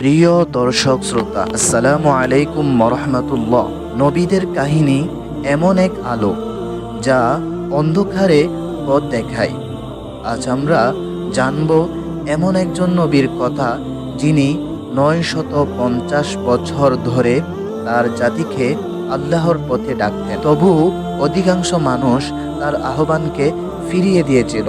প্রিয় দর্শক শ্রোতা, আসসালামু আলাইকুম মরহমতুল্লাহ নবীদের কাহিনী এমন এক আলো যা অন্ধকারে পথ দেখায়। আজ আমরা জানব এমন একজন নবীর কথা যিনি নয় শত পঞ্চাশ বছর ধরে তার জাতিকে আল্লাহর পথে ডাকতেন। তবু অধিকাংশ মানুষ তার আহ্বানকে ফিরিয়ে দিয়েছিল।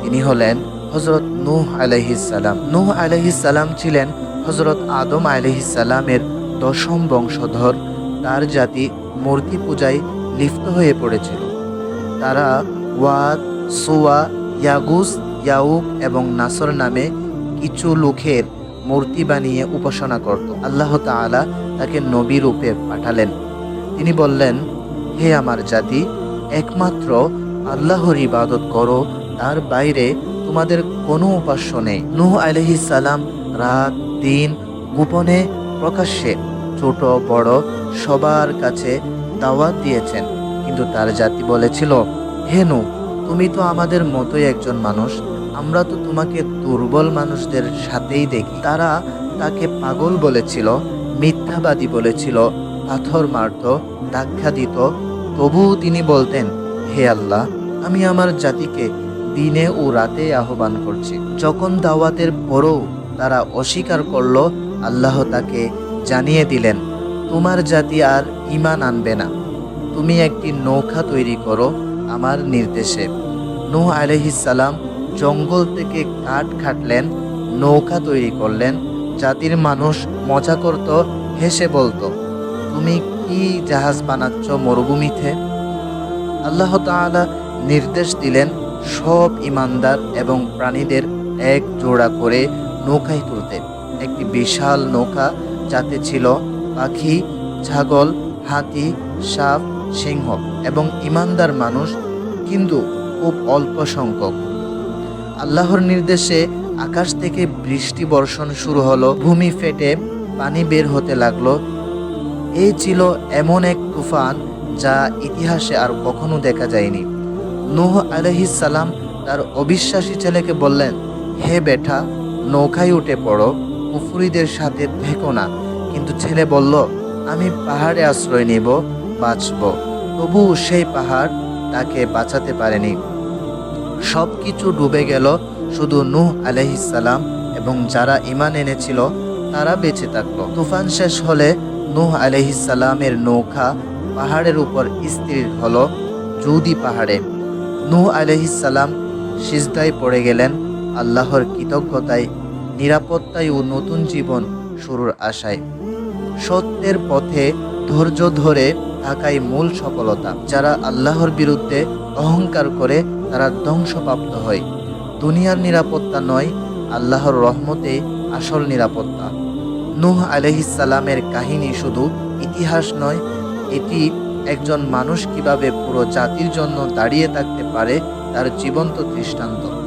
তিনি হলেন হজরত নূহ আলহিসাল্লাম নূহ আলহিসাল্লাম ছিলেন হজরত আদম আলহিসাল্লামের দশম বংশধর, তার জাতি মূর্তি পূজায় লিপ্ত হয়ে পড়েছিল। তারা ওয়াদ সোয়া ইয়াগুস ইয়াউক এবং নাসর নামে কিছু লোকের মূর্তি বানিয়ে উপাসনা করত। আল্লাহ তাআলা তাকে নবী রূপে পাঠালেন। তিনি বললেন, হে আমার জাতি, একমাত্র আল্লাহর ইবাদত করো, তার বাইরে তোমাদের কোনো উপাস্য নেই। নূহ আলাইহিস সালাম রাত দিন গোপনে প্রকাশ্যে ছোট বড় সবার কাছে দাওয়াত দিয়েছেন। কিন্তু তার জাতি বলেছিল হেনু তুমি তো আমাদের মতোই একজন মানুষ। আমরা তো তোমাকে দুর্বল মানুষদের সাথেই দেখি। তারা তাকে পাগল বলেছিল, মিথ্যাবাদী বলেছিল পাথর মারত ধাক্কা দিত তবুও তিনি বলতেন, হে আল্লাহ, আমি আমার জাতিকে দিনে ও রাতে আহ্বান করছি। যখন দাওয়াতের পরও তারা অস্বীকার করল, আল্লাহ তাকে জানিয়ে দিলেন, তোমার জাতি আর ইমান আনবে না। তুমি একটি নৌকা তৈরি করো আমার নির্দেশে। নূহ আলহিস সালাম জঙ্গল থেকে কাঠ খাটলেন, নৌকা তৈরি করলেন, জাতির মানুষ মজা করত, হেসে বলতো, তুমি কি জাহাজ বানাচ্ছ মরুভূমিতে? আল্লাহ তাআলা নির্দেশ দিলেন, সব ইমানদার এবং প্রাণীদের এক জোড়া করে নৌকায় তুলতে। একটি বিশাল নৌকা যাতে ছিল পাখি, ছাগল, হাতি, সাপ, সিংহ এবং ইমানদার মানুষ, কিন্তু খুব অল্প সংখ্যক। আল্লাহর নির্দেশে আকাশ থেকে বৃষ্টি বর্ষণ শুরু হলো, ভূমি ফেটে পানি বের হতে লাগল। এই ছিল এমন এক তুফান যা ইতিহাসে আর কখনো দেখা যায়নি। নূহ সালাম তার অবিশ্বাসী ছেলেকে বললেন, হে বেটা নৌকায় উঠে পড়ো। পুফুরিদের সাথে থেকো না। কিন্তু ছেলে বলল, আমি পাহাড়ে আশ্রয় নেব, বাঁচব। তবু সেই পাহাড় তাকে বাঁচাতে পারেনি। সব কিছু ডুবে গেল, শুধু নূহ আলহিসাল্লাম এবং যারা ইমান এনেছিল, তারা বেঁচে থাকল। তুফান শেষ হলে নূহ আলহিসাল্লামের নৌকা পাহাড়ের উপর স্থির হলো জুদি পাহাড়ে। নূহ আলহিসাল্লাম সিজদায় পড়ে গেলেন। আল্লাহর কৃতজ্ঞতায়, নিরাপত্তায় ও নতুন জীবন শুরুর আশায়। সত্যের পথে ধৈর্য ধরে থাকাই মূল সফলতা। যারা আল্লাহর বিরুদ্ধে অহংকার করে, তারা ধ্বংসপ্রাপ্ত হয়। দুনিয়ার নিরাপত্তা নয়, আল্লাহর রহমতে আসল নিরাপত্তা। নূহ আলহিসাল্লামের কাহিনী শুধু ইতিহাস নয়, এটি একজন মানুষ কীভাবে পুরো জাতির জন্য দাঁড়িয়ে থাকতে পারে, তার জীবন্ত দৃষ্টান্ত।